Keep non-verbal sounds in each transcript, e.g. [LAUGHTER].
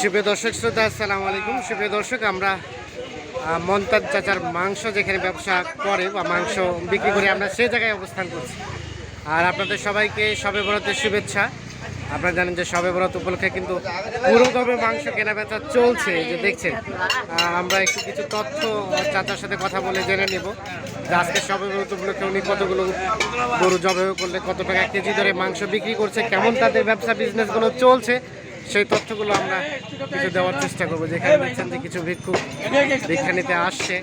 সুপ্রিয় দর্শক, শ্রোতা, আসসালামু আলাইকুম। সুপ্রিয় দর্শক, আমরা মন্তাজ চাচার মাংস যেখানে ব্যবসা করে বা মাংস বিক্রি করে আমরা সেই জায়গায় অবস্থান করছি। আর আপনাদের সবাইকে সবে বরাতের শুভেচ্ছা। আপনারা জানেন যে সবে বরাত উপলক্ষে কিন্তু পুরো দমে মাংস কেনা বেচা চলছে যে দেখছেন। আমরা একটু কিছু তথ্য চাচার সাথে কথা বলে জেনে নেব যে আজকে সবে বরাত উপলক্ষে উনি কতগুলো গরু জবে করলে কত টাকা কেজি দরে মাংস বিক্রি করছে, কেমন তাদের ব্যবসা বিজনেসগুলো চলছে সেই তথ্যগুলো আমরা কিছু দেওয়ার চেষ্টা করব। যেখানে দেখছেন যে কিছু ভিক্ষুক ভিক্ষা নিতে আসছে,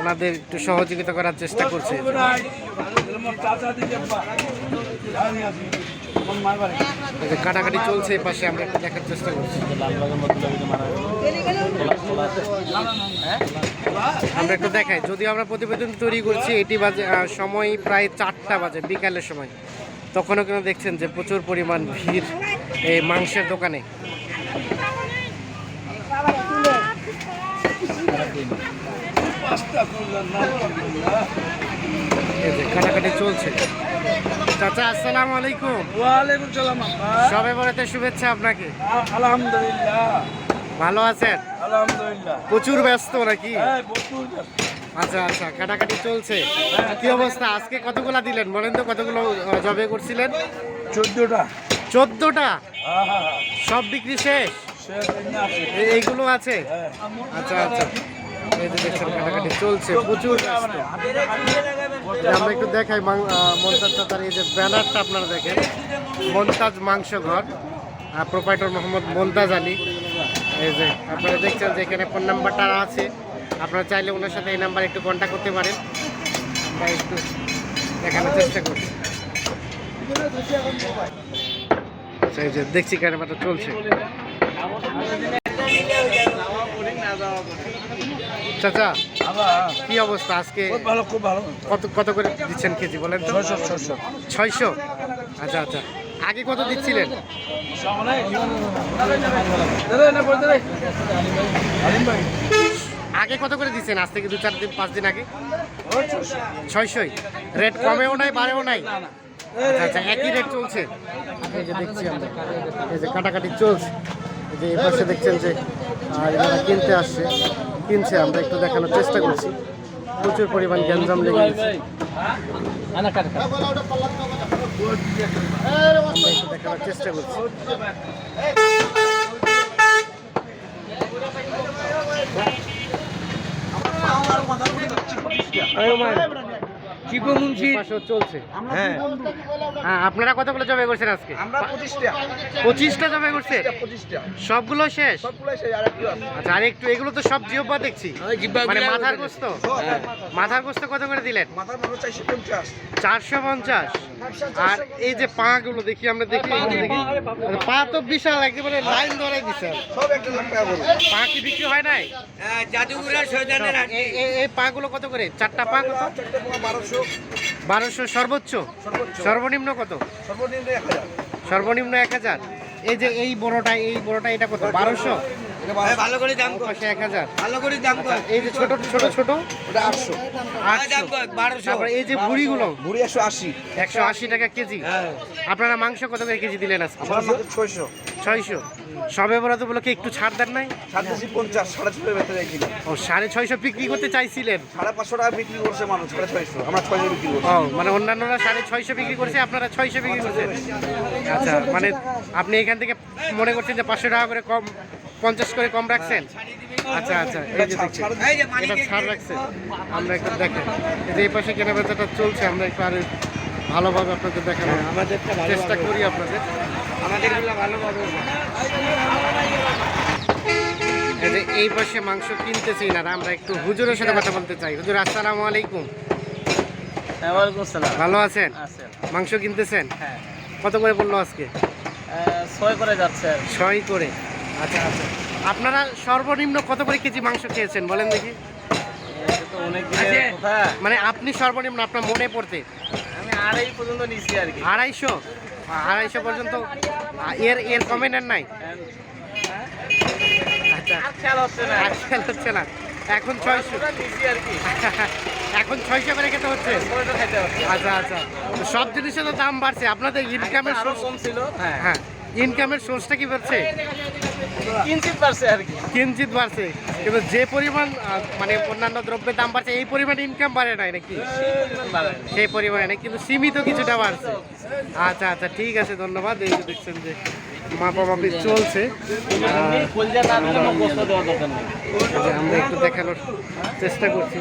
ওনাদের একটু সহযোগিতা করার চেষ্টা করছে। কাটাকাটি চলছে, এই পাশে আমরা একটু দেখার চেষ্টা করছি। আমরা একটু দেখাই। যদিও আমরা প্রতিবেদন তৈরি করছি, এটি বাজে সময় প্রায় চারটা বাজে, বিকালের সময়। তখনও কিন্তু দেখছেন যে প্রচুর পরিমাণ ভিড়। এই মাংসের দোকানে। কাটাকাটি চলছে। চাচা আসসালামু আলাইকুম। ওয়ালাইকুম সালাম সবে বড়তে শুভেচ্ছা আপনাকে। আলহামদুলিল্লাহ। ভালো আছেন? আলহামদুলিল্লাহ। প্রচুর ব্যস্ত নাকি? হ্যাঁ আচ্ছা আচ্ছা কাটাকাটি চলছে। কি অবস্থা? আজকে কতগুলা দিলেন? বলেন তো কতগুলো জবে করছিলেন? চোদ্দটা। চোদ্দটা? সব বিক্রি শেষ? এইগুলো আছে। আচ্ছা আচ্ছা। এই যে দেখছেন কাটাকাটি চলছে প্রচুর আমরা একটু দেখাই মমতাজ এই যে ব্যানারটা আপনারা দেখেন। মমতাজ মাংস ঘর প্রোপাইটর মোহাম্মদ মমতাজ আলী। এই যে আপনারা দেখছেন যে এখানে ফোন নাম্বারটা আছে। আপনারা চাইলে ওনার সাথে এই নাম্বার একটু কন্ট্যাক্ট করতে পারেন। আমরা একটু দেখানোর চেষ্টা করছি। আচ্ছা, এই যে দেখছি ক্যামেরাটা চলছে। চাচা কি অবস্থা আজকে? ভালো খুব ভালো। কত কত করে দিচ্ছেন কেজি বলেন ছয়শো ছয়শো। ছয়শো? আচ্ছা আচ্ছা। আগে কত দিচ্ছিলেন? আগে কত করে দিচ্ছেন? আজ থেকে দু চার দিন পাঁচ দিন আগে? ছয়শোই। রেট কমেও নাই বাড়েও নাই? আচ্ছা আচ্ছা একই রেট যে দেখছি এই যে কাটাকাটি চলছে। এই যে এই পাশে দেখছেন যে আহ, এনারা কিনতে আসছে। কিনছে আমরা একটু দেখানোর চেষ্টা করছি। প্রচুর পরিমাণ গ্যাঞ্জাম লেগে গেছে। দেখানোর চেষ্টা করছি। চিকু মুন্সি। পাশেও চলছে। হ্যাঁ। হ্যাঁ আপনারা কতগুলো জবে করছেন আজকে? আমরা পঁচিশটা। পঁচিশটা জবে করছেন? সবগুলো শেষ? আর একটু আচ্ছা আর একটু এগুলো তো সব জিওপা দেখছি। মানে মাথার গোস্ত? মাথার গোস্ত। কত করে দিলেন? চারশো পঞ্চাশ। আর এই যে পা গুলো দেখি আমরা দেখি দেখি। পা তো বিশাল একেবারে লাইন ধরে দিছে। পা কি বিক্রি হয় নাই? এই- এই- এই পা গুলো কত করে? চারটা পা কত? বারোশো। বারোশো সর্বোচ্চ? সর্বনিম্ন কত? সর্বনিম্ন এক হাজার। সর্বনিম্ন এক হাজার। এই যে এই বড়টা এই বড়টা এটা কত? বারোশো? ভালো করে দাম কর। এক হাজার। ভালো করে দাম কর। এই যে ছোট ছোট ছোট ওটা আটশো। আটশো দাম কর বারোশো। এই যে ভুড়িগুলো ভুড়ি একশো আশি। একশো আশি টাকা কেজি। হ্যাঁ। আপনারা মাংস কত করে কেজি দিলেন আজকে? ছয়শো। ছয়শো। সবে বরাত বলে একটু ছাড় দেন নাই? পঞ্চাশ সাড়ে ছশো ও সাড়ে ছয়শো বিক্রি করতে চাইছিলেন? সাড়ে পাঁচশো টাকা বিক্রি করছে মানুষ সাড়ে ছয়শো। আমরা ছয়শো বিক্রি করছি। ও মানে অন্যান্যরা সাড়ে ছয়শো বিক্রি করছে আপনারা ছয়শো বিক্রি করছেন। আচ্ছা মানে আপনি এখান থেকে মনে করছেন যে পাঁচশো টাকা করে কম পঞ্চাশ করে কম রাখছেন? আচ্ছা আচ্ছা এই যে দেখছি এটা ছাড় রাখছে আমরা একটু দেখেন। এই যে এই পাশে কেনা বেচাটা চলছে আমরা একটু আরও ভালোভাবে আপনাদের দেখানোর আমাদেরটা ভালো চেষ্টা করি আপনাদের। আমাদেরগুলো ভালো পাবে এই যে এই পাশে মাংস কিনতেছি না আমরা একটু হুজুরের সাথে কথা বলতে চাই। হুজুর আসসালামু আলাইকুম। ওয়ালাইকুম আসসালাম। ভালো আছেন? আছে মাংস কিনতেছেন? হ্যাঁ। কত করে বলল আজকে? ছয় করে যাচ্ছে। ছয় করে। আচ্ছা আচ্ছা। আপনারা সর্বনিম্ন কত করে কেজি মাংস খেয়েছেন? বলেন দেখি। কথা। মানে আপনি সর্বনিম্ন আপনার মনে পড়তে? আমি আড়াই পর্যন্ত নিচ্ছি আর কি। আড়াইশো? আড়াইশো পর্যন্ত? এর এর কমে নেন নাই? আচ্ছা। হচ্ছে না। এখন ছয়শো। [LAUGHS] এখন ছয়শো করে খেতে হচ্ছে? আচ্ছা আচ্ছা। সব জিনিসের তো দাম বাড়ছে। আপনাদের ইনকামের কম ছিল হ্যাঁ। হ্যাঁ। ইনকামের সোর্সটা কি বাড়ছে? কিঞ্চিত বাড়ছে আর কি। কিঞ্চিত বাড়ছে। কিন্তু যে পরিমাণ মানে অন্যান্য দ্রব্যের দাম বাড়ছে এই পরিমাণ ইনকাম বাড়ে নাই নাকি? সেই পরিমাণে না, কিন্তু সীমিত কিছুটা বাড়ছে। আচ্ছা আচ্ছা ঠিক আছে ধন্যবাদ। এই যে দেখছেন যে চলছে। নেই এই যে আমরা একটু দেখানোর চেষ্টা করছি।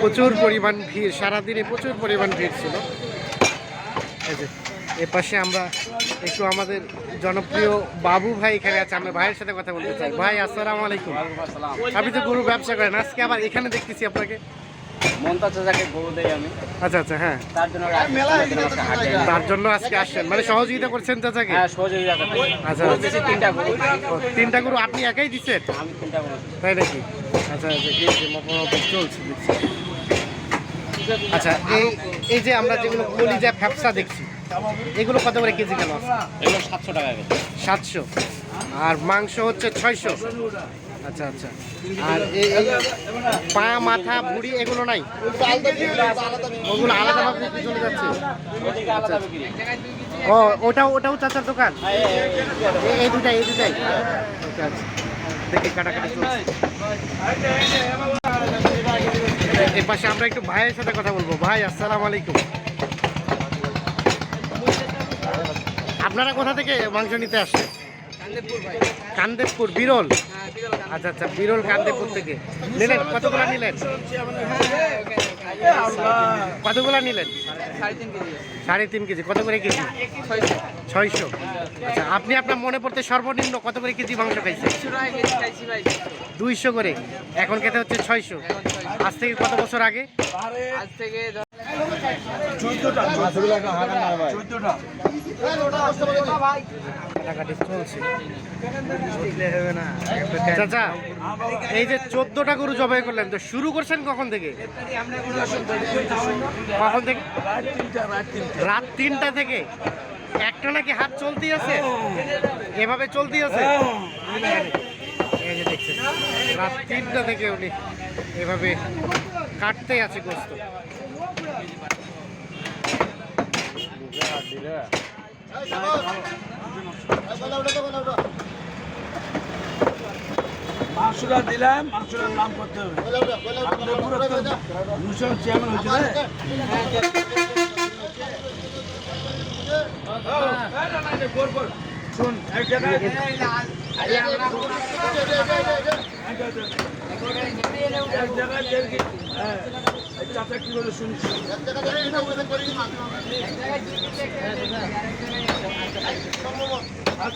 প্রচুর পরিমাণ ভিড় সারাদিনে প্রচুর পরিমাণ ভিড় ছিল। এই যে এ পাশে আমরা একটু আমাদের জনপ্রিয় বাবু ভাই এখানে আছে আমরা ভাইয়ের সাথে কথা বলতে চাই। ভাই আসসালামু আলাইকুম। আপনি তো গরু ব্যবসা করেন আজকে আবার এখানে দেখতেছি আপনাকে। মন্তা চাচাকে গরু দেই আমি। আচ্ছা আচ্ছা হ্যাঁ। তার জন্য আজকে তার জন্য আজকে আসছেন। মানে সহযোগিতা করছেন চাচাকে? হ্যাঁ সহযোগিতা করতে আচ্ছা তিনটা গরু। তিনটা গরু আপনি একাই দিচ্ছেন? আমি তিনটা গরু তাই নাকি? আচ্ছা আচ্ছা এই যে চলছে আচ্ছা এই এই যে আমরা যেগুলো কলিজা ফ্যাপসা দেখছি এগুলো কত করে কেজি কেন? এগুলো সাতশো টাকা সাতশো। আর মাংস হচ্ছে ছয়শো। আচ্ছা আচ্ছা। আর এই পা মাথা ভুড়ি এগুলো নাই? ওগুলো আলাদাভাবে বিক্রি চলে যাচ্ছে? আলাদা বিক্রি ও ওটাও ওটাও চাচার দোকান? এই- দুটাই এই দুটাই? ওকে আচ্ছা। দেখি কাটাকাটি চলছে। এই পাশে আমরা একটু ভাইয়ের সাথে কথা বলব। ভাই আসসালামু আলাইকুম। আপনারা কোথা থেকে মাংস নিতে আসছেন? কান্দেবপুর, বিরল? আচ্ছা আচ্ছা বিরল কান্দেবপুর থেকে। নিলেন, কতগুলা নিলেন? কতগুলা নিলেন? সাড়ে তিন কেজি। কত করে কেজি? ছয়শো। আচ্ছা আপনি আপনার মনে পড়তে সর্বনিম্ন কত করে কেজি মাংস খাইছেন? দুইশো করে। এখন খেতে হচ্ছে ছয়শো। আজ থেকে কত বছর আগে? চাচা এই যে চোদ্দটা গরু জবাই করলেন তো শুরু করছেন কখন থেকে? কখন থেকে? রাত তিনটা থেকে। একটা নাকি হাত চলতেই আছে? এভাবে চলতেই আছে? এই যে দেখছেন রাত তিনটা থেকে উনি এভাবে কাটতেই আছে গোস্ত। মাংসটা দিলাম মাংসটার নাম করতে হবে। তো চেয়ারম্যান হয়েছে শুন, এক জায়গায়- এক চাচা কি বলে শুনছি।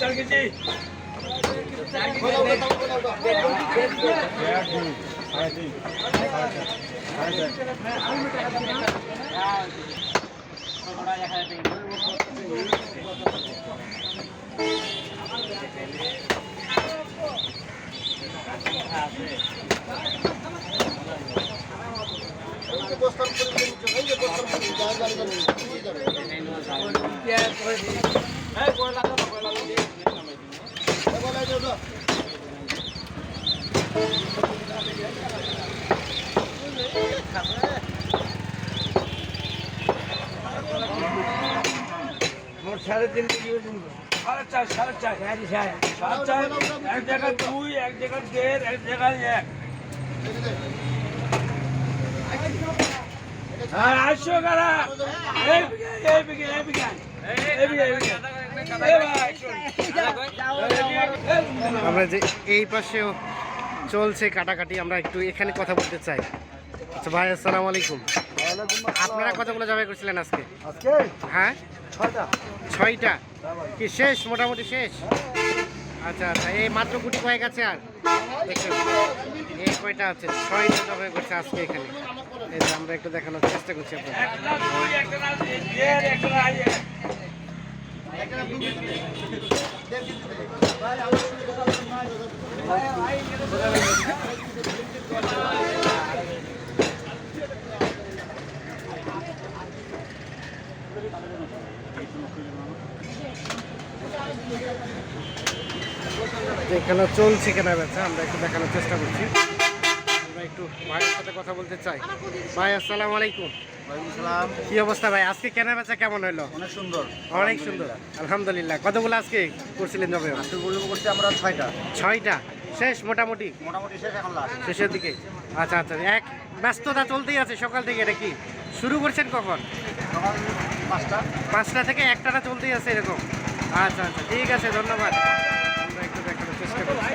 চার কেজি সাড়ে চার সাড়ে চার। সাড়ে চার এক জায়গায় দুই এক জায়গায় দেড় এক জায়গায় এক। হ্যাঁ আসো কারা? এই এই এই শোন। আমরা যে এই পাশেও চলছে কাটাকাটি আমরা একটু এখানে কথা বলতে চাই। আচ্ছা ভাই আসসালামু আলাইকুম। আপনারা কতগুলো জবাই করছিলেন আজকে? আজকে? হ্যাঁ? ছয়টা? ছয়টা? কি শেষ? মোটামুটি শেষ? আচ্ছা আচ্ছা এই মাত্র গুটি কয়েক আছে আর? এই কয়টা আছে? ছয়টা জবাই করছে আজকে এখানে। এই যে আমরা একটু দেখানোর চেষ্টা করছি আপনাদের একটা দুই একটা না দেড় একটা না এক। এখানে চলছে কেনা বেচা আমরা একটু দেখানোর চেষ্টা করছি। আমরা একটু ভাইয়ের সাথে কথা বলতে চাই। ভাই আসসালামু আলাইকুম। কি অবস্থা ভাই? আজকে কেনা বেচা কেমন হলো অনেক সুন্দর। অনেক সুন্দর। আলহামদুলিল্লাহ। কতগুলো আজকে করছিলেন জবে? করছি আমরা ছয়টা। ছয়টা? শেষ মোটামুটি? মোটামুটি শেষ এখন লাস্ট শেষের দিকে? আচ্ছা আচ্ছা। এক ব্যস্ততা চলতেই আছে সকাল থেকে এটা কি? শুরু করছেন কখন? পাঁচটা। পাঁচটা থেকে একটাটা চলতেই আছে এরকম। আচ্ছা আচ্ছা। ঠিক আছে ধন্যবাদ। চেষ্টা করছি।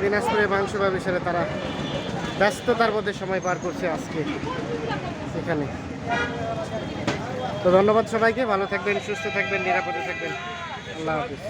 দিনাজপুরের মাংস ব্যবসারে তারা ব্যস্ততার মধ্যে সময় পার করছে আজকে এখানে। তো ধন্যবাদ সবাইকে, ভালো থাকবেন, সুস্থ থাকবেন, নিরাপদে থাকবেন। আল্লাহ হাফিজ।